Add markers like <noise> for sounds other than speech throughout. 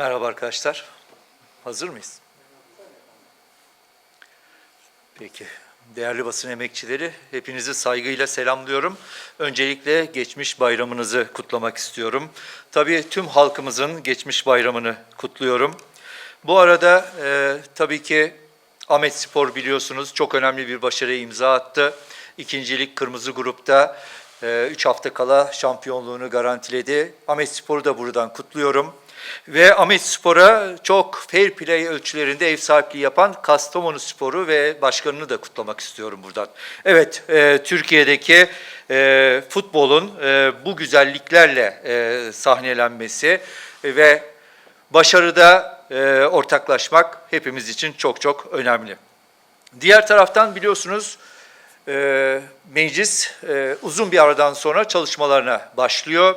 Merhaba arkadaşlar. Hazır mıyız? Peki. Değerli basın emekçileri, hepinizi saygıyla selamlıyorum. Öncelikle geçmiş bayramınızı kutlamak istiyorum. Tabii tüm halkımızın geçmiş bayramını kutluyorum. Bu arada e, tabii ki Ahmet Spor biliyorsunuz çok önemli bir başarıya imza attı. İkincilik Kırmızı Grup'ta 3 hafta kala şampiyonluğunu garantiledi. Ahmet Spor'u da buradan kutluyorum. Ve Ahmet Spor'a çok fair play ölçülerinde ev sahipliği yapan Kastamonu Spor'u ve başkanını da kutlamak istiyorum buradan. Evet, e, Türkiye'deki e, futbolun e, bu güzelliklerle e, sahnelenmesi ve başarıda e, ortaklaşmak hepimiz için çok çok önemli. Diğer taraftan biliyorsunuz e, meclis e, uzun bir aradan sonra çalışmalarına başlıyor.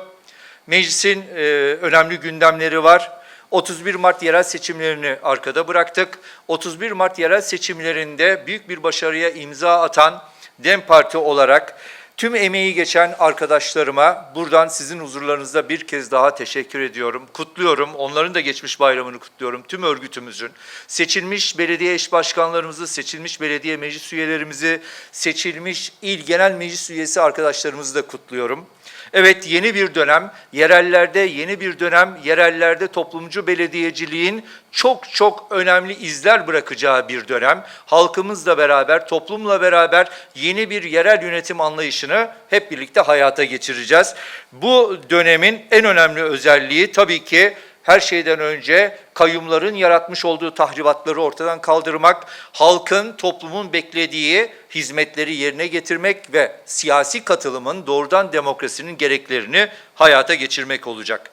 Meclisin e, önemli gündemleri var. 31 Mart yerel seçimlerini arkada bıraktık. 31 Mart yerel seçimlerinde büyük bir başarıya imza atan DEM Parti olarak tüm emeği geçen arkadaşlarıma buradan sizin huzurlarınızda bir kez daha teşekkür ediyorum. Kutluyorum. Onların da geçmiş bayramını kutluyorum. Tüm örgütümüzün, seçilmiş belediye eş başkanlarımızı, seçilmiş belediye meclis üyelerimizi, seçilmiş il genel meclis üyesi arkadaşlarımızı da kutluyorum. Evet yeni bir dönem, yerellerde yeni bir dönem, yerellerde toplumcu belediyeciliğin çok çok önemli izler bırakacağı bir dönem. Halkımızla beraber, toplumla beraber yeni bir yerel yönetim anlayışını hep birlikte hayata geçireceğiz. Bu dönemin en önemli özelliği tabii ki her şeyden önce kayyumların yaratmış olduğu tahribatları ortadan kaldırmak, halkın, toplumun beklediği hizmetleri yerine getirmek ve siyasi katılımın doğrudan demokrasinin gereklerini hayata geçirmek olacak.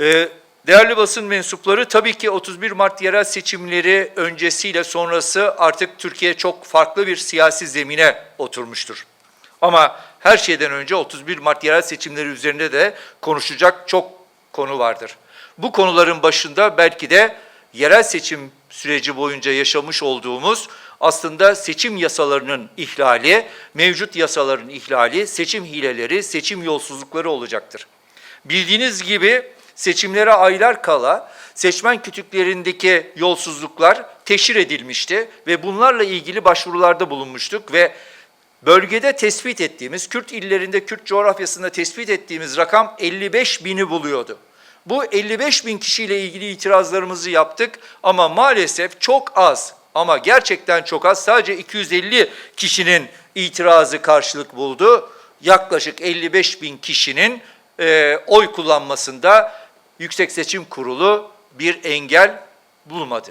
Ee, Değerli basın mensupları tabii ki 31 Mart yerel seçimleri öncesiyle sonrası artık Türkiye çok farklı bir siyasi zemine oturmuştur. Ama her şeyden önce 31 Mart yerel seçimleri üzerinde de konuşacak çok konu vardır. Bu konuların başında belki de yerel seçim süreci boyunca yaşamış olduğumuz aslında seçim yasalarının ihlali, mevcut yasaların ihlali, seçim hileleri, seçim yolsuzlukları olacaktır. Bildiğiniz gibi seçimlere aylar kala seçmen kütüklerindeki yolsuzluklar teşhir edilmişti ve bunlarla ilgili başvurularda bulunmuştuk ve bölgede tespit ettiğimiz, Kürt illerinde, Kürt coğrafyasında tespit ettiğimiz rakam 55 bini buluyordu. Bu 55 bin kişiyle ilgili itirazlarımızı yaptık ama maalesef çok az ama gerçekten çok az sadece 250 kişinin itirazı karşılık buldu. Yaklaşık 55 bin kişinin e, oy kullanmasında Yüksek Seçim Kurulu bir engel bulmadı.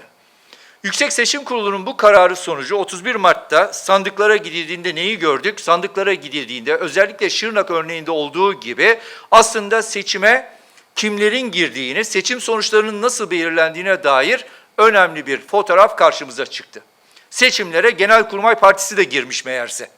Yüksek Seçim Kurulu'nun bu kararı sonucu 31 Mart'ta sandıklara gidildiğinde neyi gördük? Sandıklara gidildiğinde özellikle Şırnak örneğinde olduğu gibi aslında seçime kimlerin girdiğini, seçim sonuçlarının nasıl belirlendiğine dair önemli bir fotoğraf karşımıza çıktı. Seçimlere Genelkurmay Partisi de girmiş meğerse.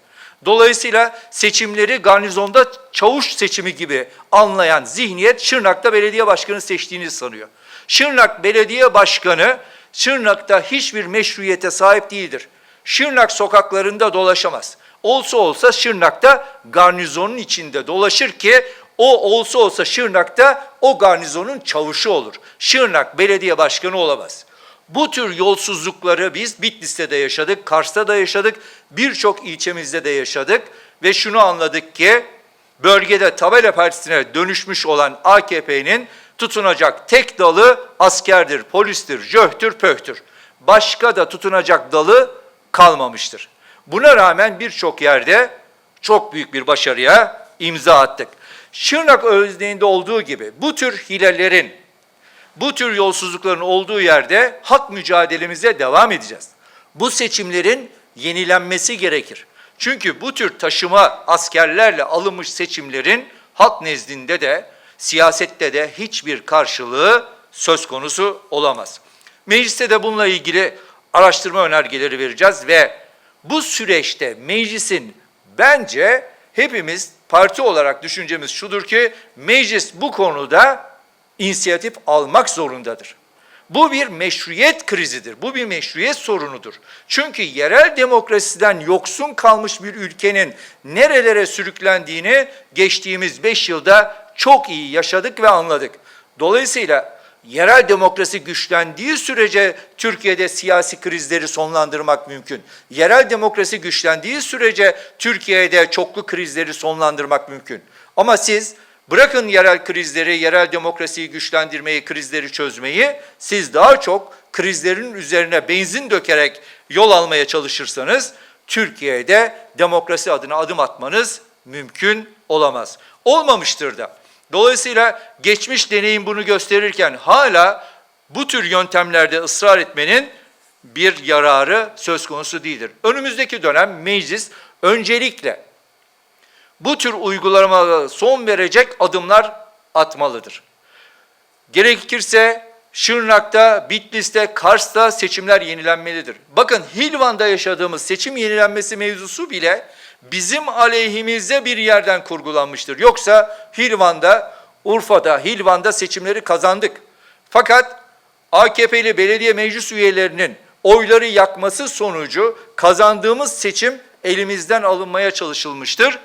Dolayısıyla seçimleri garnizonda çavuş seçimi gibi anlayan zihniyet Şırnak'ta belediye başkanı seçtiğini sanıyor. Şırnak Belediye Başkanı Şırnak'ta hiçbir meşruiyete sahip değildir. Şırnak sokaklarında dolaşamaz. Olsa olsa Şırnak'ta garnizonun içinde dolaşır ki o olsa olsa Şırnak'ta o garnizonun çavuşu olur. Şırnak belediye başkanı olamaz. Bu tür yolsuzlukları biz Bitlis'te de yaşadık, Kars'ta da yaşadık, birçok ilçemizde de yaşadık ve şunu anladık ki bölgede tabela partisine dönüşmüş olan AKP'nin tutunacak tek dalı askerdir, polistir, jöhtür, pöhtür. Başka da tutunacak dalı kalmamıştır. Buna rağmen birçok yerde çok büyük bir başarıya imza attık. Şırnak örneğinde olduğu gibi bu tür hilelerin, bu tür yolsuzlukların olduğu yerde hak mücadelemize devam edeceğiz. Bu seçimlerin yenilenmesi gerekir. Çünkü bu tür taşıma askerlerle alınmış seçimlerin halk nezdinde de siyasette de hiçbir karşılığı söz konusu olamaz. Mecliste de bununla ilgili araştırma önergeleri vereceğiz ve bu süreçte meclisin bence hepimiz parti olarak düşüncemiz şudur ki meclis bu konuda inisiyatif almak zorundadır. Bu bir meşruiyet krizidir. Bu bir meşruiyet sorunudur. Çünkü yerel demokrasiden yoksun kalmış bir ülkenin nerelere sürüklendiğini geçtiğimiz beş yılda çok iyi yaşadık ve anladık. Dolayısıyla yerel demokrasi güçlendiği sürece Türkiye'de siyasi krizleri sonlandırmak mümkün. Yerel demokrasi güçlendiği sürece Türkiye'de çoklu krizleri sonlandırmak mümkün. Ama siz bırakın yerel krizleri, yerel demokrasiyi güçlendirmeyi, krizleri çözmeyi, siz daha çok krizlerin üzerine benzin dökerek yol almaya çalışırsanız Türkiye'de demokrasi adına adım atmanız mümkün olamaz. Olmamıştır da. Dolayısıyla geçmiş deneyim bunu gösterirken hala bu tür yöntemlerde ısrar etmenin bir yararı söz konusu değildir. Önümüzdeki dönem meclis öncelikle bu tür uygulamalara son verecek adımlar atmalıdır. Gerekirse Şırnak'ta, Bitlis'te, Kars'ta seçimler yenilenmelidir. Bakın Hilvan'da yaşadığımız seçim yenilenmesi mevzusu bile bizim aleyhimize bir yerden kurgulanmıştır. Yoksa Hilvan'da, Urfa'da, Hilvan'da seçimleri kazandık. Fakat AKP'li belediye meclis üyelerinin oyları yakması sonucu kazandığımız seçim elimizden alınmaya çalışılmıştır.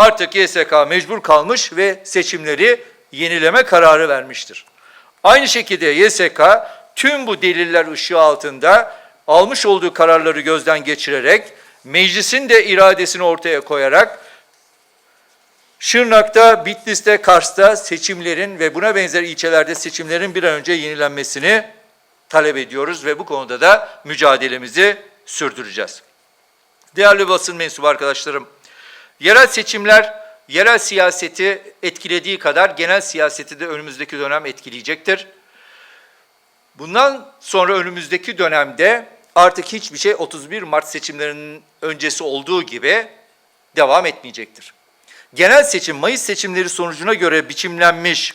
Artık YSK mecbur kalmış ve seçimleri yenileme kararı vermiştir. Aynı şekilde YSK tüm bu deliller ışığı altında almış olduğu kararları gözden geçirerek meclisin de iradesini ortaya koyarak Şırnak'ta, Bitlis'te, Kars'ta seçimlerin ve buna benzer ilçelerde seçimlerin bir an önce yenilenmesini talep ediyoruz ve bu konuda da mücadelemizi sürdüreceğiz. Değerli basın mensubu arkadaşlarım, yerel seçimler yerel siyaseti etkilediği kadar genel siyaseti de önümüzdeki dönem etkileyecektir. Bundan sonra önümüzdeki dönemde artık hiçbir şey 31 Mart seçimlerinin öncesi olduğu gibi devam etmeyecektir. Genel seçim Mayıs seçimleri sonucuna göre biçimlenmiş,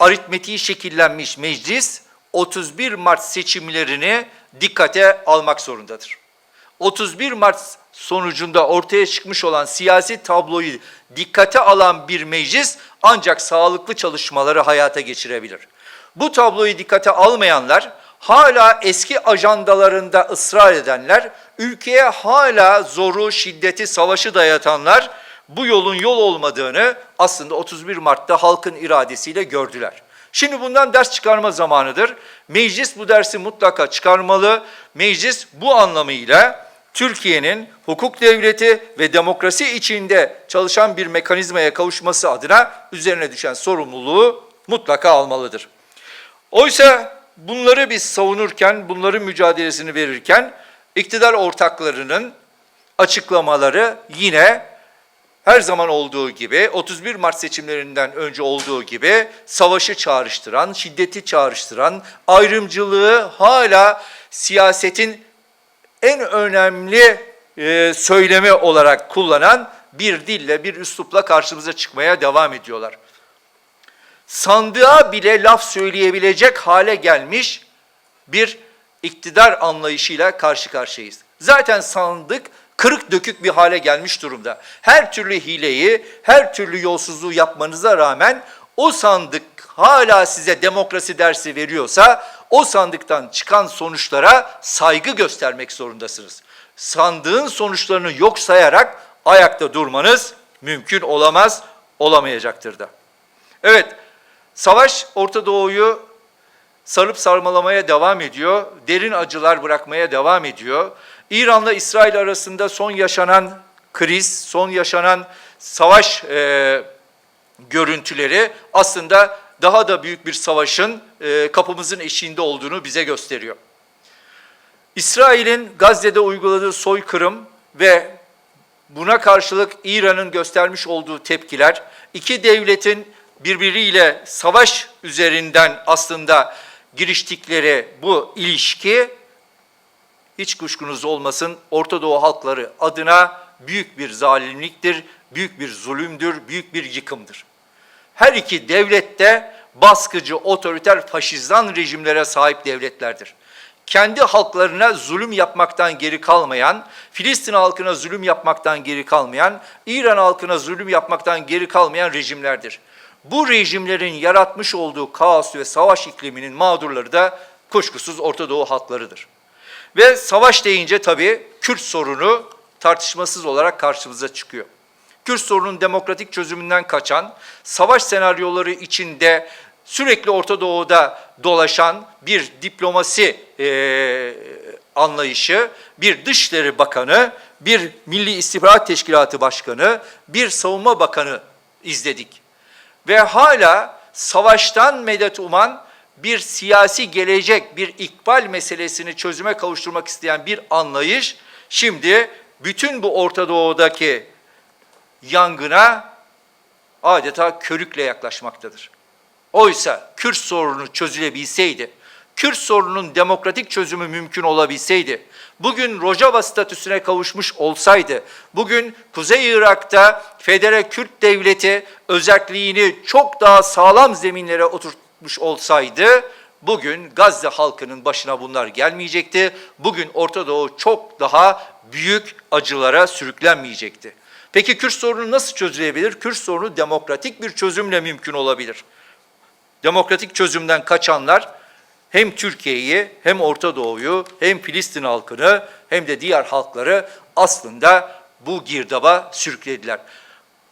aritmetiği şekillenmiş meclis 31 Mart seçimlerini dikkate almak zorundadır. 31 Mart sonucunda ortaya çıkmış olan siyasi tabloyu dikkate alan bir meclis ancak sağlıklı çalışmaları hayata geçirebilir. Bu tabloyu dikkate almayanlar, hala eski ajandalarında ısrar edenler, ülkeye hala zoru, şiddeti, savaşı dayatanlar bu yolun yol olmadığını aslında 31 Mart'ta halkın iradesiyle gördüler. Şimdi bundan ders çıkarma zamanıdır. Meclis bu dersi mutlaka çıkarmalı. Meclis bu anlamıyla Türkiye'nin hukuk devleti ve demokrasi içinde çalışan bir mekanizmaya kavuşması adına üzerine düşen sorumluluğu mutlaka almalıdır. Oysa bunları biz savunurken, bunların mücadelesini verirken iktidar ortaklarının açıklamaları yine her zaman olduğu gibi 31 Mart seçimlerinden önce olduğu gibi savaşı çağrıştıran, şiddeti çağrıştıran, ayrımcılığı hala siyasetin en önemli e, söylemi olarak kullanan bir dille, bir üslupla karşımıza çıkmaya devam ediyorlar. Sandığa bile laf söyleyebilecek hale gelmiş bir iktidar anlayışıyla karşı karşıyayız. Zaten sandık kırık dökük bir hale gelmiş durumda. Her türlü hileyi, her türlü yolsuzluğu yapmanıza rağmen o sandık hala size demokrasi dersi veriyorsa o sandıktan çıkan sonuçlara saygı göstermek zorundasınız. Sandığın sonuçlarını yok sayarak ayakta durmanız mümkün olamaz, olamayacaktır da. Evet, savaş Orta Doğu'yu sarıp sarmalamaya devam ediyor, derin acılar bırakmaya devam ediyor. İran'la İsrail arasında son yaşanan kriz, son yaşanan savaş e, görüntüleri aslında daha da büyük bir savaşın e, kapımızın eşiğinde olduğunu bize gösteriyor. İsrail'in Gazze'de uyguladığı soykırım ve buna karşılık İran'ın göstermiş olduğu tepkiler, iki devletin birbiriyle savaş üzerinden aslında giriştikleri bu ilişki hiç kuşkunuz olmasın Orta Doğu halkları adına büyük bir zalimliktir, büyük bir zulümdür, büyük bir yıkımdır. Her iki devlet de baskıcı, otoriter, faşizan rejimlere sahip devletlerdir. Kendi halklarına zulüm yapmaktan geri kalmayan, Filistin halkına zulüm yapmaktan geri kalmayan, İran halkına zulüm yapmaktan geri kalmayan rejimlerdir. Bu rejimlerin yaratmış olduğu kaos ve savaş ikliminin mağdurları da kuşkusuz Orta Doğu halklarıdır. Ve savaş deyince tabii Kürt sorunu tartışmasız olarak karşımıza çıkıyor. Kürt sorunun demokratik çözümünden kaçan, savaş senaryoları içinde sürekli Orta Doğu'da dolaşan bir diplomasi e, anlayışı, bir Dışişleri Bakanı, bir Milli İstihbarat Teşkilatı Başkanı, bir Savunma Bakanı izledik. Ve hala savaştan medet uman bir siyasi gelecek, bir ikbal meselesini çözüme kavuşturmak isteyen bir anlayış şimdi bütün bu Orta Doğu'daki yangına adeta körükle yaklaşmaktadır. Oysa Kürt sorunu çözülebilseydi, Kürt sorunun demokratik çözümü mümkün olabilseydi, bugün Rojava statüsüne kavuşmuş olsaydı, bugün Kuzey Irak'ta Federe Kürt Devleti özelliğini çok daha sağlam zeminlere oturtmuş olsaydı, bugün Gazze halkının başına bunlar gelmeyecekti. Bugün Orta Doğu çok daha büyük acılara sürüklenmeyecekti. Peki Kürt sorunu nasıl çözülebilir? Kürt sorunu demokratik bir çözümle mümkün olabilir. Demokratik çözümden kaçanlar hem Türkiye'yi hem Orta Doğu'yu hem Filistin halkını hem de diğer halkları aslında bu girdaba sürüklediler.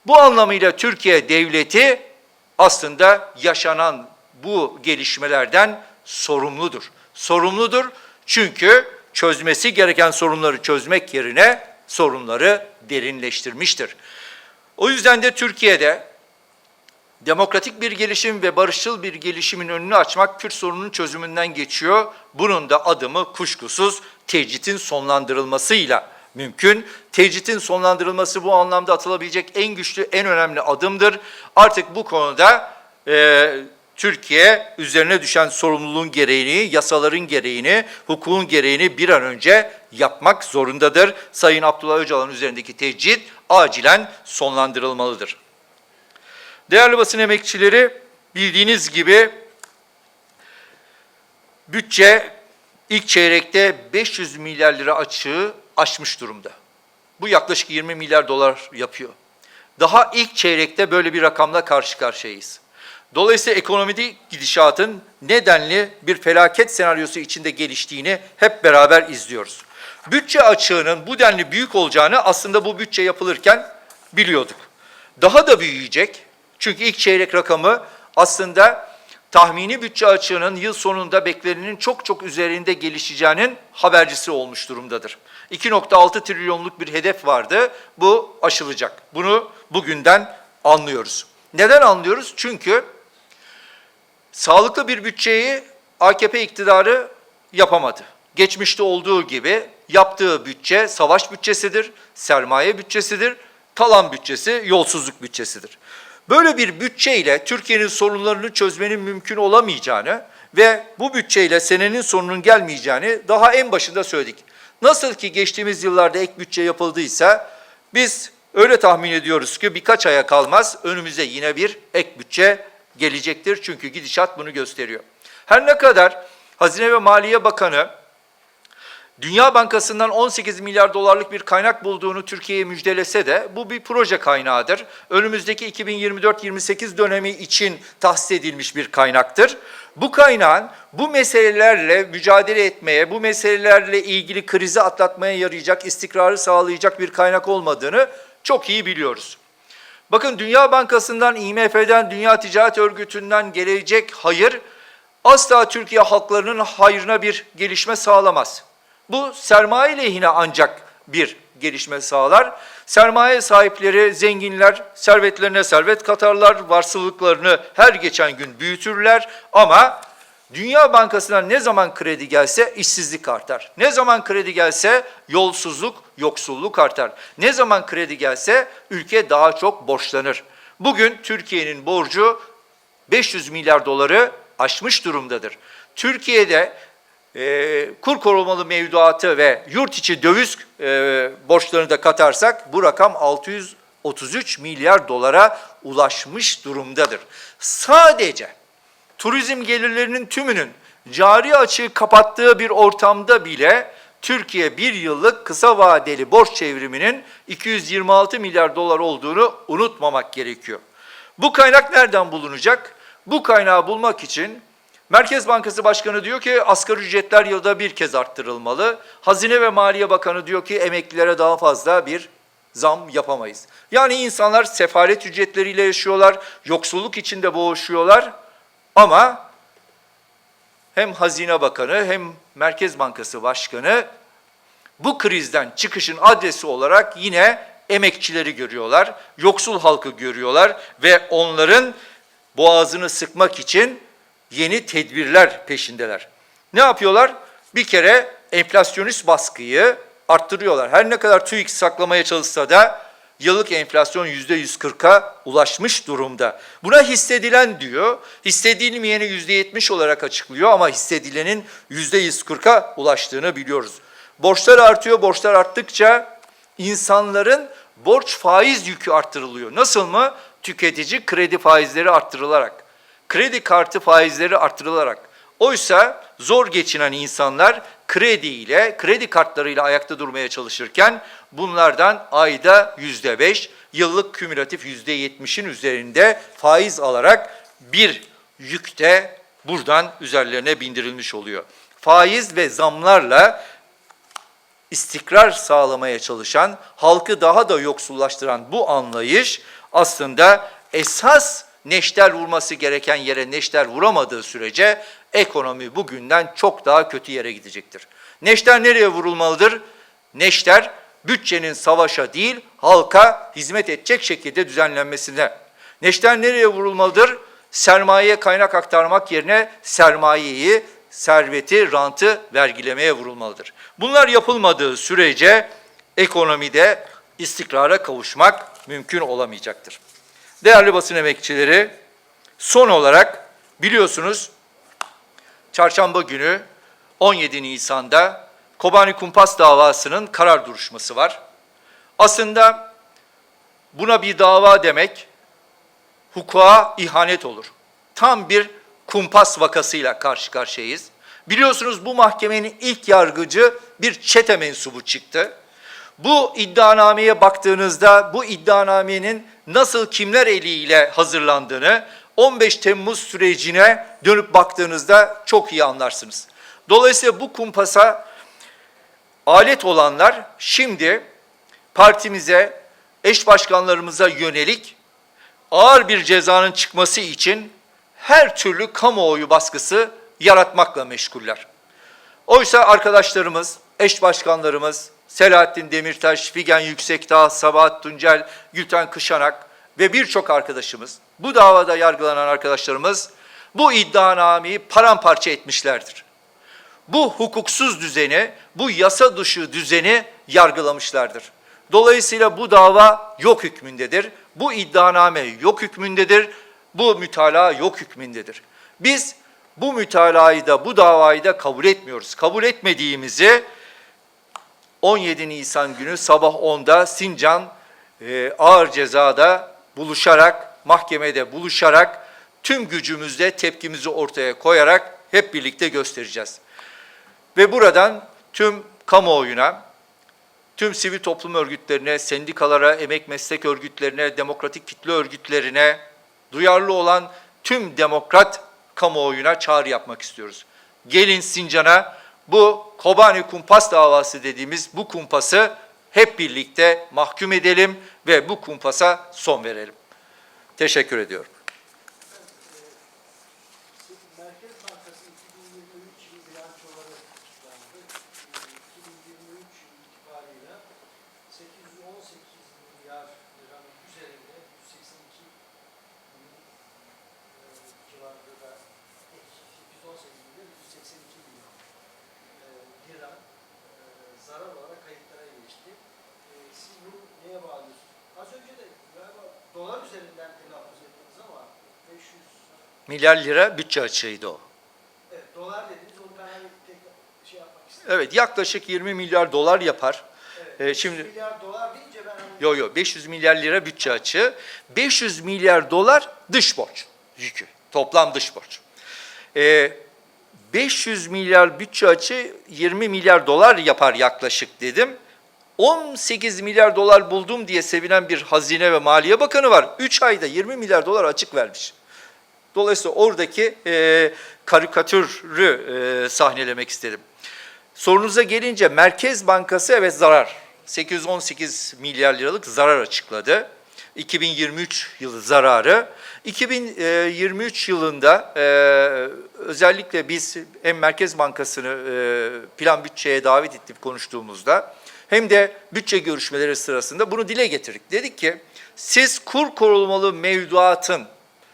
Bu anlamıyla Türkiye devleti aslında yaşanan bu gelişmelerden sorumludur. Sorumludur çünkü çözmesi gereken sorunları çözmek yerine sorunları derinleştirmiştir. O yüzden de Türkiye'de demokratik bir gelişim ve barışçıl bir gelişimin önünü açmak Kürt sorununun çözümünden geçiyor. Bunun da adımı kuşkusuz tecritin sonlandırılmasıyla mümkün. Tecritin sonlandırılması bu anlamda atılabilecek en güçlü, en önemli adımdır. Artık bu konuda e, Türkiye üzerine düşen sorumluluğun gereğini, yasaların gereğini, hukukun gereğini bir an önce yapmak zorundadır. Sayın Abdullah Öcalan'ın üzerindeki tecrit acilen sonlandırılmalıdır. Değerli basın emekçileri, bildiğiniz gibi bütçe ilk çeyrekte 500 milyar lira açığı aşmış durumda. Bu yaklaşık 20 milyar dolar yapıyor. Daha ilk çeyrekte böyle bir rakamla karşı karşıyayız. Dolayısıyla ekonomide gidişatın nedenli bir felaket senaryosu içinde geliştiğini hep beraber izliyoruz. Bütçe açığının bu denli büyük olacağını aslında bu bütçe yapılırken biliyorduk. Daha da büyüyecek. Çünkü ilk çeyrek rakamı aslında tahmini bütçe açığının yıl sonunda beklenenin çok çok üzerinde gelişeceğinin habercisi olmuş durumdadır. 2.6 trilyonluk bir hedef vardı. Bu aşılacak. Bunu bugünden anlıyoruz. Neden anlıyoruz? Çünkü sağlıklı bir bütçeyi AKP iktidarı yapamadı. Geçmişte olduğu gibi yaptığı bütçe savaş bütçesidir, sermaye bütçesidir, talan bütçesi, yolsuzluk bütçesidir. Böyle bir bütçeyle Türkiye'nin sorunlarını çözmenin mümkün olamayacağını ve bu bütçeyle senenin sonunun gelmeyeceğini daha en başında söyledik. Nasıl ki geçtiğimiz yıllarda ek bütçe yapıldıysa biz öyle tahmin ediyoruz ki birkaç aya kalmaz önümüze yine bir ek bütçe gelecektir. Çünkü gidişat bunu gösteriyor. Her ne kadar Hazine ve Maliye Bakanı Dünya Bankası'ndan 18 milyar dolarlık bir kaynak bulduğunu Türkiye'ye müjdelese de bu bir proje kaynağıdır. Önümüzdeki 2024-28 dönemi için tahsis edilmiş bir kaynaktır. Bu kaynağın bu meselelerle mücadele etmeye, bu meselelerle ilgili krizi atlatmaya yarayacak, istikrarı sağlayacak bir kaynak olmadığını çok iyi biliyoruz. Bakın Dünya Bankası'ndan, IMF'den, Dünya Ticaret Örgütü'nden gelecek hayır asla Türkiye halklarının hayrına bir gelişme sağlamaz. Bu sermaye lehine ancak bir gelişme sağlar. Sermaye sahipleri, zenginler servetlerine servet katarlar, varsılıklarını her geçen gün büyütürler ama Dünya Bankası'na ne zaman kredi gelse işsizlik artar. Ne zaman kredi gelse yolsuzluk, yoksulluk artar. Ne zaman kredi gelse ülke daha çok borçlanır. Bugün Türkiye'nin borcu 500 milyar doları aşmış durumdadır. Türkiye'de e, kur korumalı mevduatı ve yurt içi döviz e, borçlarını da katarsak bu rakam 633 milyar dolara ulaşmış durumdadır. Sadece turizm gelirlerinin tümünün cari açığı kapattığı bir ortamda bile Türkiye bir yıllık kısa vadeli borç çevriminin 226 milyar dolar olduğunu unutmamak gerekiyor. Bu kaynak nereden bulunacak? Bu kaynağı bulmak için Merkez Bankası Başkanı diyor ki asgari ücretler yılda bir kez arttırılmalı. Hazine ve Maliye Bakanı diyor ki emeklilere daha fazla bir zam yapamayız. Yani insanlar sefalet ücretleriyle yaşıyorlar, yoksulluk içinde boğuşuyorlar Ama hem Hazine Bakanı hem Merkez Bankası Başkanı bu krizden çıkışın adresi olarak yine emekçileri görüyorlar, yoksul halkı görüyorlar ve onların boğazını sıkmak için yeni tedbirler peşindeler. Ne yapıyorlar? Bir kere enflasyonist baskıyı arttırıyorlar. Her ne kadar TÜİK saklamaya çalışsa da yıllık enflasyon %140'a ulaşmış durumda. Buna hissedilen diyor, hissedilmeyeni %70 olarak açıklıyor ama hissedilenin %140'a ulaştığını biliyoruz. Borçlar artıyor, borçlar arttıkça insanların borç faiz yükü arttırılıyor. Nasıl mı? Tüketici kredi faizleri arttırılarak, kredi kartı faizleri arttırılarak. Oysa zor geçinen insanlar krediyle, kredi kartlarıyla ayakta durmaya çalışırken bunlardan ayda yüzde beş, yıllık kümülatif yüzde yetmişin üzerinde faiz alarak bir yük de buradan üzerlerine bindirilmiş oluyor. Faiz ve zamlarla istikrar sağlamaya çalışan, halkı daha da yoksullaştıran bu anlayış aslında esas neşter vurması gereken yere neşter vuramadığı sürece ekonomi bugünden çok daha kötü yere gidecektir. Neşter nereye vurulmalıdır? Neşter bütçenin savaşa değil halka hizmet edecek şekilde düzenlenmesine. Neşter nereye vurulmalıdır? Sermayeye kaynak aktarmak yerine sermayeyi, serveti, rantı vergilemeye vurulmalıdır. Bunlar yapılmadığı sürece ekonomide istikrara kavuşmak mümkün olamayacaktır. Değerli basın emekçileri, son olarak biliyorsunuz çarşamba günü 17 Nisan'da Kobani Kumpas davasının karar duruşması var. Aslında buna bir dava demek hukuka ihanet olur. Tam bir kumpas vakasıyla karşı karşıyayız. Biliyorsunuz bu mahkemenin ilk yargıcı bir çete mensubu çıktı. Bu iddianameye baktığınızda bu iddianamenin nasıl kimler eliyle hazırlandığını 15 Temmuz sürecine dönüp baktığınızda çok iyi anlarsınız. Dolayısıyla bu kumpasa alet olanlar şimdi partimize, eş başkanlarımıza yönelik ağır bir cezanın çıkması için her türlü kamuoyu baskısı yaratmakla meşguller. Oysa arkadaşlarımız, eş başkanlarımız, Selahattin Demirtaş, Figen Yüksekdağ, Sabahat Tuncel, Gülten Kışanak ve birçok arkadaşımız, bu davada yargılanan arkadaşlarımız bu iddianameyi paramparça etmişlerdir. Bu hukuksuz düzeni, bu yasa dışı düzeni yargılamışlardır. Dolayısıyla bu dava yok hükmündedir. Bu iddianame yok hükmündedir. Bu mütalaa yok hükmündedir. Biz bu mütalayı da bu davayı da kabul etmiyoruz. Kabul etmediğimizi 17 Nisan günü sabah 10'da Sincan e, ağır cezada buluşarak, mahkemede buluşarak tüm gücümüzle tepkimizi ortaya koyarak hep birlikte göstereceğiz. Ve buradan tüm kamuoyuna, tüm sivil toplum örgütlerine, sendikalara, emek meslek örgütlerine, demokratik kitle örgütlerine, duyarlı olan tüm demokrat kamuoyuna çağrı yapmak istiyoruz. Gelin Sincan'a bu Kobani kumpas davası dediğimiz bu kumpası hep birlikte mahkum edelim ve bu kumpasa son verelim. Teşekkür ediyorum. Merkez Bankası 2023 yılı bilançoları açıklandı. Ee, 2023 itibariyle 818 milyar liranın üzerinde 182 milyon e, civarında da 818 milyar 182 milyon e, lira e, zarar olarak kayıtlara geçti. E, Siz bunu neye bağlıyorsunuz? Az önce de galiba dolar üzerinden telaffuz ettiniz ama 500 Milyar lira bütçe açığıydı o. Evet, dolar dediniz, onu ben hani tek şey yapmak istedim. Evet yaklaşık 20 milyar dolar yapar. Evet, Ee, 500 şimdi- milyar dolar deyince ben hani... Yo yo 500 milyar lira bütçe açığı, 500 milyar dolar dış borç yükü. Toplam dış borç. Ee, 500 milyar bütçe açığı 20 milyar dolar yapar yaklaşık dedim. 18 milyar dolar buldum diye sevinen bir Hazine ve Maliye Bakanı var. 3 ayda 20 milyar dolar açık vermiş. Dolayısıyla oradaki e, karikatürü e, sahnelemek istedim. Sorunuza gelince Merkez Bankası evet zarar. 818 milyar liralık zarar açıkladı. 2023 yılı zararı. 2023 yılında e, özellikle biz hem Merkez Bankası'nı e, plan bütçeye davet edip konuştuğumuzda hem de bütçe görüşmeleri sırasında bunu dile getirdik. Dedik ki siz kur korumalı mevduatın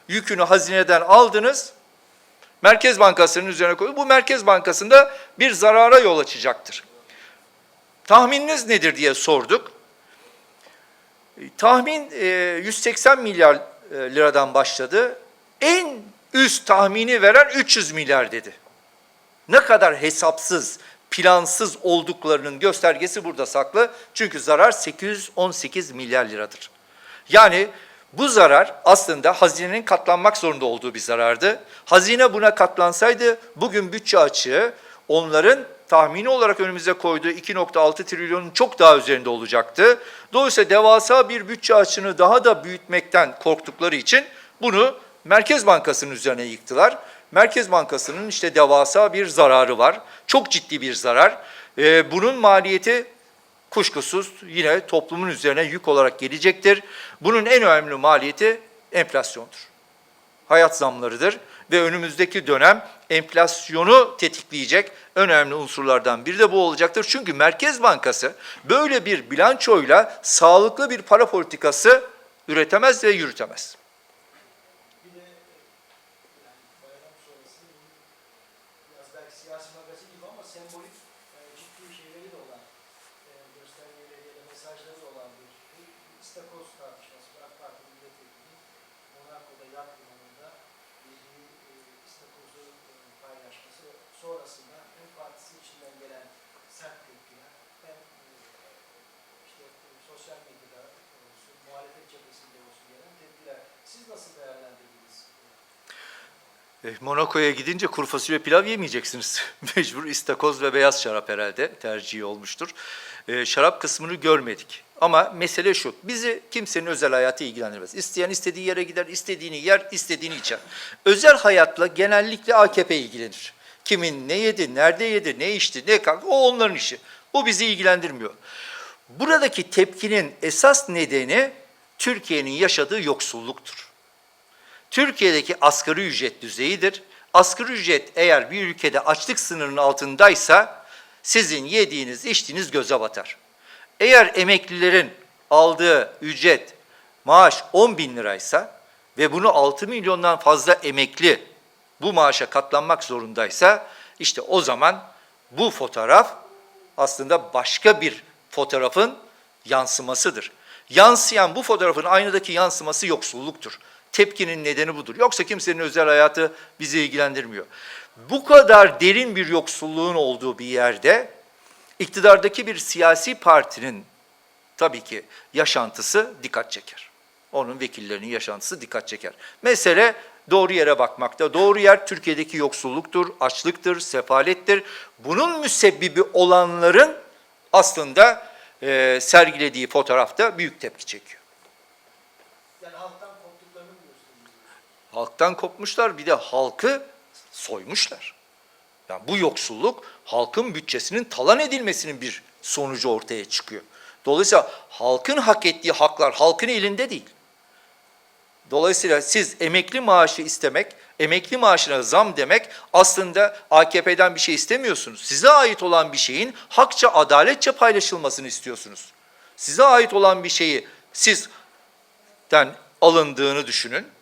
yükünü hazineden aldınız, Merkez Bankası'nın üzerine koydu. Bu Merkez Bankası'nda bir zarara yol açacaktır. Tahmininiz nedir diye sorduk. E, Tahmin e, 180 milyar e, liradan başladı. En üst tahmini veren 300 milyar dedi. Ne kadar hesapsız, plansız olduklarının göstergesi burada saklı. Çünkü zarar 818 milyar liradır. Yani bu zarar aslında hazinenin katlanmak zorunda olduğu bir zarardı. Hazine buna katlansaydı bugün bütçe açığı onların tahmini olarak önümüze koyduğu 2.6 trilyonun çok daha üzerinde olacaktı. Dolayısıyla devasa bir bütçe açığını daha da büyütmekten korktukları için bunu Merkez Bankası'nın üzerine yıktılar. Merkez Bankası'nın işte devasa bir zararı var. Çok ciddi bir zarar. Ee, bunun maliyeti kuşkusuz yine toplumun üzerine yük olarak gelecektir. Bunun en önemli maliyeti enflasyondur. Hayat zamlarıdır ve önümüzdeki dönem enflasyonu tetikleyecek önemli unsurlardan biri de bu olacaktır. Çünkü Merkez Bankası böyle bir bilançoyla sağlıklı bir para politikası üretemez ve yürütemez. Bir de e, yani bayram sonrası bu biraz belki siyasi magazin gibi ama sembolik e, ciddi şeyleri de olan e, göstergeleri ya da mesajları olan bir bir istakoz tartışması var. AK Parti milletvekili Monaco'da yat limanında bir e, istakozu e, paylaşması sonrasında hem partisi içinden gelen sert tepkiler hem e, işte e, sosyal medyada olsun, muhalefet cephesinde olsun gelen tepkiler. Siz nasıl değerlendirdiniz? E, Monaco'ya gidince kuru fasulye pilav yemeyeceksiniz. <laughs> Mecbur istakoz ve beyaz şarap herhalde tercihi olmuştur. E, şarap kısmını görmedik. Ama mesele şu, bizi kimsenin özel hayatı ilgilendirmez. İsteyen istediği yere gider, istediğini yer, istediğini içer. Özel hayatla genellikle AKP ilgilenir. Kimin ne yedi, nerede yedi, ne içti, ne kalktı, o onların işi. Bu bizi ilgilendirmiyor. Buradaki tepkinin esas nedeni Türkiye'nin yaşadığı yoksulluktur. Türkiye'deki asgari ücret düzeyidir. Asgari ücret eğer bir ülkede açlık sınırının altındaysa sizin yediğiniz, içtiğiniz göze batar. Eğer emeklilerin aldığı ücret, maaş 10 bin liraysa ve bunu 6 milyondan fazla emekli bu maaşa katlanmak zorundaysa işte o zaman bu fotoğraf aslında başka bir fotoğrafın yansımasıdır. Yansıyan bu fotoğrafın aynadaki yansıması yoksulluktur. Tepkinin nedeni budur. Yoksa kimsenin özel hayatı bizi ilgilendirmiyor. Bu kadar derin bir yoksulluğun olduğu bir yerde iktidardaki bir siyasi partinin tabii ki yaşantısı dikkat çeker. Onun vekillerinin yaşantısı dikkat çeker. Mesele doğru yere bakmakta. Doğru yer Türkiye'deki yoksulluktur, açlıktır, sefalettir. Bunun müsebbibi olanların aslında e, sergilediği fotoğrafta büyük tepki çekiyor. Yani gösteriyor? Halktan kopmuşlar bir de halkı soymuşlar. Yani bu yoksulluk halkın bütçesinin talan edilmesinin bir sonucu ortaya çıkıyor. Dolayısıyla halkın hak ettiği haklar halkın elinde değil. Dolayısıyla siz emekli maaşı istemek, emekli maaşına zam demek aslında AKP'den bir şey istemiyorsunuz. Size ait olan bir şeyin hakça, adaletçe paylaşılmasını istiyorsunuz. Size ait olan bir şeyi sizden alındığını düşünün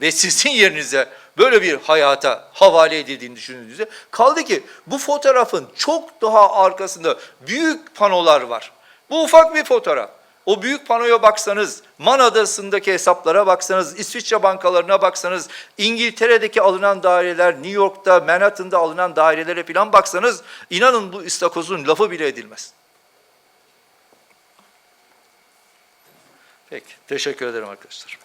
ve sizin yerinize böyle bir hayata havale edildiğini düşündüğünüzde kaldı ki bu fotoğrafın çok daha arkasında büyük panolar var. Bu ufak bir fotoğraf. O büyük panoya baksanız, Man Adası'ndaki hesaplara baksanız, İsviçre bankalarına baksanız, İngiltere'deki alınan daireler, New York'ta, Manhattan'da alınan dairelere falan baksanız, inanın bu istakozun lafı bile edilmez. Peki, teşekkür ederim arkadaşlar.